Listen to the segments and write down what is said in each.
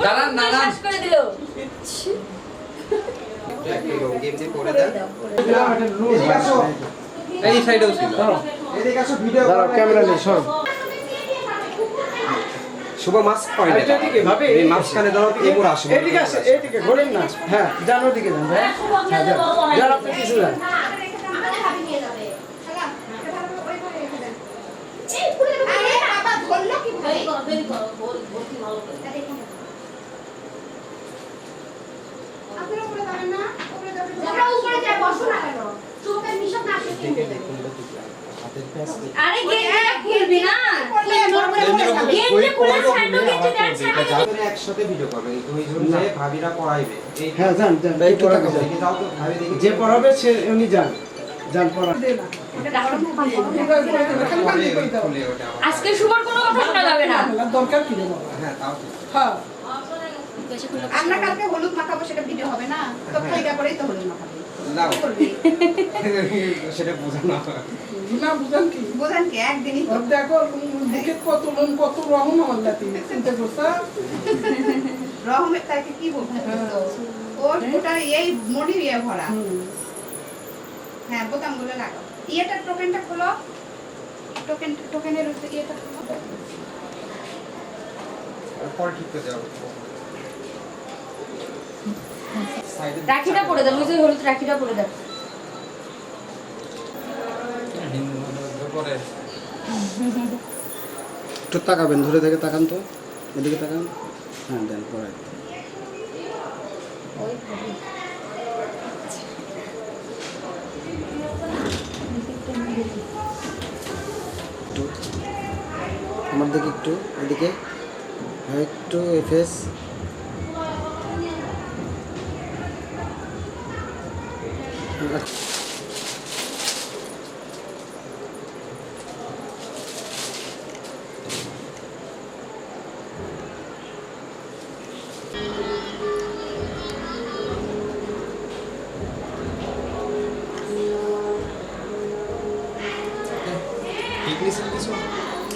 দাঁড়ান, দাঁড়ান। করে দিল। এদিকে এই সাইডেও ছিল। এদিকে আসো ভিডিও দাঁড়াও ক্যামেরা নেই সর। শুভ মাস্ক পরে এটা। দিকে ভাবে। এই মাঝখানে দাঁড়াও এমন আসবে এদিকে আসে এদিকে ঘোরেন না। হ্যাঁ যান ওদিকে যান ভাই। হ্যাঁ যান। যান আপনি কিছু যান বেরি করো বেরি করো ভর- ভর্তি ভালো করে আরে গেটটা খুলবি না। গেটটা খুলে ছাড়ো গেটটা দেন ছাড়ো একসাথে ভিডিও দুইজন যে ভাবিরা পড়াইবে এই হ্যাঁ যাও তো ভাবি দেখে যে পড়াবে সে উনি যান। যান পড়া। খুলে খুলে ওটা আবার। আজকে কোনো কথা শোনা যাবে না দরকার কি হ্যাঁ তাও হ্যাঁ। আমরা কালকে হলুদ মাখাবো সেটা ভিডিও হবে না। তো খাইটা করেই তো হলুদ মাখাবো। দাও কি করবি? সেটা বোঝানো না। বুঝান কি? বোঝেন কি? একদিনই ওর দেখো বুকে কত লোন কত রহম আমার লাতি চিন্তা করছা? রহমের তাকে কি বলব? ওর ওটা এই মনি ইয়ে ভরা। হ্যাঁ বোতামগুলো লাগাও। ইয়েটা টোকেনটা খোলো। টোকেন টোকেনের ইয়েটা খোলো। পরে ঠিক করে সাইডে রাখিটা পরে দাও ওই হলুদ রাখিটা পরে দাও। একটু তাকাবেন, ধরে থেকে তাকান তো, এদিকে তাকান। হ্যাঁ দেন একটু, আমার দিকে একটু, এদিকে। একটু এফএস।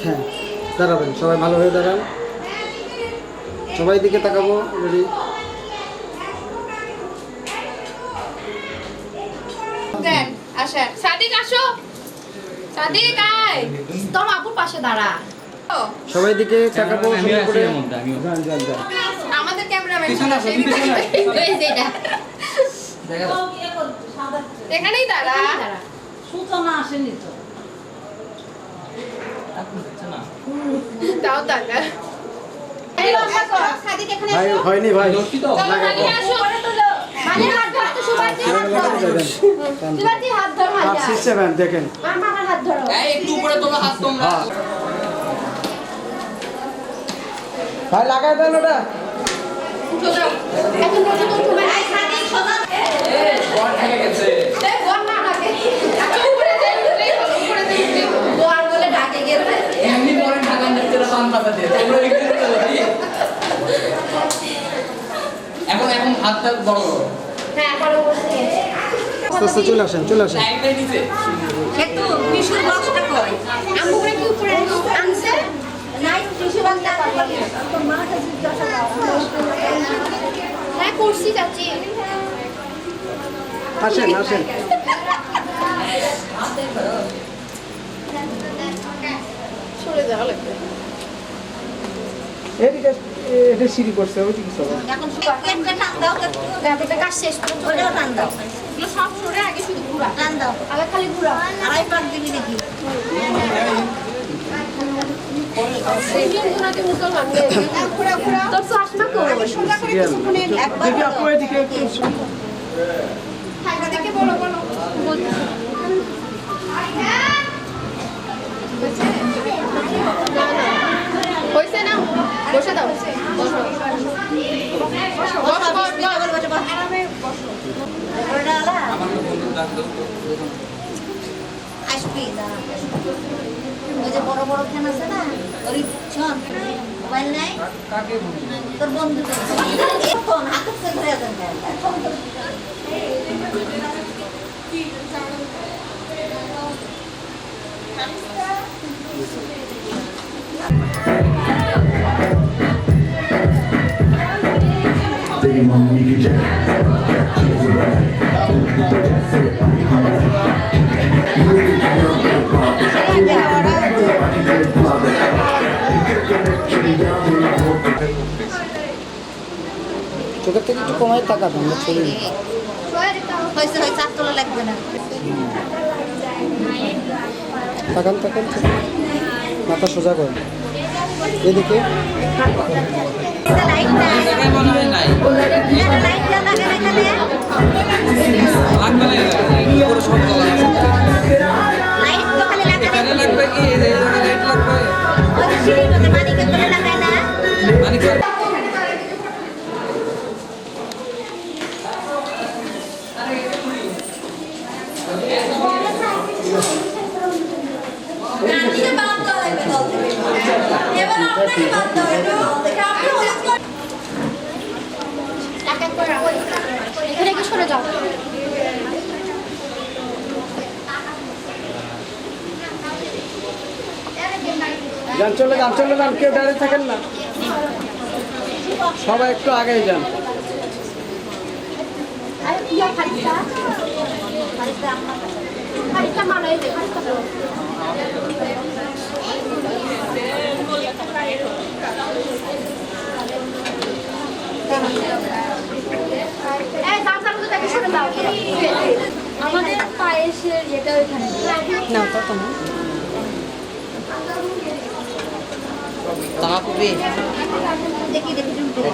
হ্যাঁ দাঁড়াবেন সবাই ভালো হয়ে দাঁড়ান। সবাই দিকে তাকাবো রেডি আসেন সাদিক আসো। সাদিক আয়। তোর আপুর পাশে দাঁড়া। সবাই দিকে তাকাবো সুন্দর করে যান যান যান। আমাদের ক্যামেরাম্যান পিছনে আসো, তুমি পিছনে আসো। এই যে এটা এখানেই দাঁড়া। সূচনা আসেনি তো। তাও দাঁড়া। হয়নি ভাই। আসো। মানে দেখেন। মামার হাত ধরো। হ্যাঁ। ভাই লাগাই দেন ওটা। এখন এখন এখন হাতটা বড় আস্তে আস্তে চলে আসেন চলে আসেন। হ্যাঁ আসেন আসেন। সরে যাওয়া লাগবে। এদিকে এটা সিঁড়ি করছে ওইদিকে চলো। এখন শুধু টান দাও কাজ শেষ। করে ওটাও টান দাও। এগুলো সব সরে আগে শুধু ঘুরা টান দাও। আবার খালি ঘুরা আড়াই পাক দিবি নাকি? সেদিন ঘুরাতে মুসলমান মেয়ে। ঘুরা ঘুরা তোর চশমা কই? সোজা করে কিছুক্ষণ একবার দেখি আপু এদিকে একটু দেখে বলো বলো হয়েছে না বসে দাও বসো বসো বসো বসো বসো আরামে বসো ওটা আলা আসবি ওই যে বড় বড় ফ্যান আছে না ওই শোন মোবাইল নাই তোর বন্ধু ফোন হাতে ধরে দেন চোখের থেকে একটু কমাই তাকাবেন না। ছবি তাকান তাকান। মাথা সোজা করেন। এদিকে। যান চলে যান চলে যান কেউ দাঁড়িয়ে থাকেন না। সবাই একটু আগেই যান দাও। এই দাঁড়ানো তো তাকে সরে দাও আমাদের পায়েসের এটা ওইখানে না না তামাকুবি দেখি দেখি জুম করে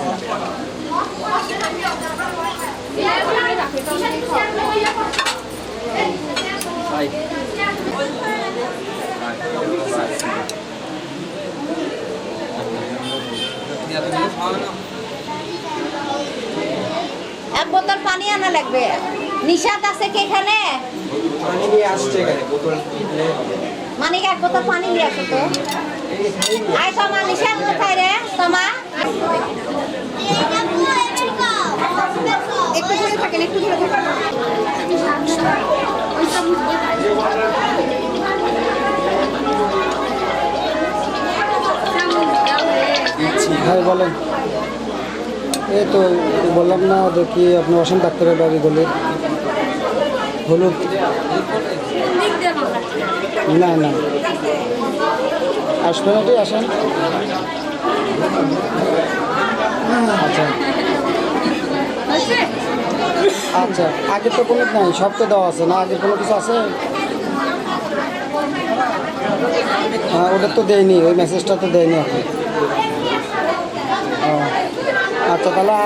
এক বোতল পানি আনা লাগবে নিশাত আছে কি এখানে? পানি নিয়ে আসছে এখানে বোতল মানে এক বোতল পানি নিয়ে আসো তো। আয় তোমা নিশাত কোথায় রে? তোমা একটু দূরে থাকেন একটু দূরে থাকেন। হ্যাঁ বলেন। এই তো বললাম না দেখি আপনি অসীম ডাক্তারের বাড়ি গলি। হলুদ না না। আসবেন এটি আসেন। আচ্ছা। আচ্ছা আগের তো কোনো নাই, সব তো দেওয়া আছে না? আগের কোনো কিছু আছে? হ্যাঁ ওটা তো দেয়নি, ওই মেসেজটা তো দেয়নি আপনি আচ্ছা তাহলে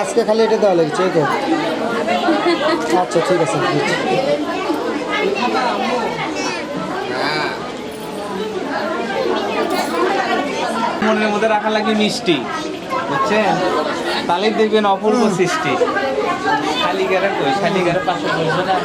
আজকে খালি এটা দেওয়া লেগেছে, এই তো। আচ্ছা ঠিক আছে। মনের মধ্যে রাখা লাগে মিষ্টি বুঝছেন? তাহলেই দেখবেন অপূর্ব সৃষ্টি। শালিগারে কই? শালিগারে পাশে বসবে না?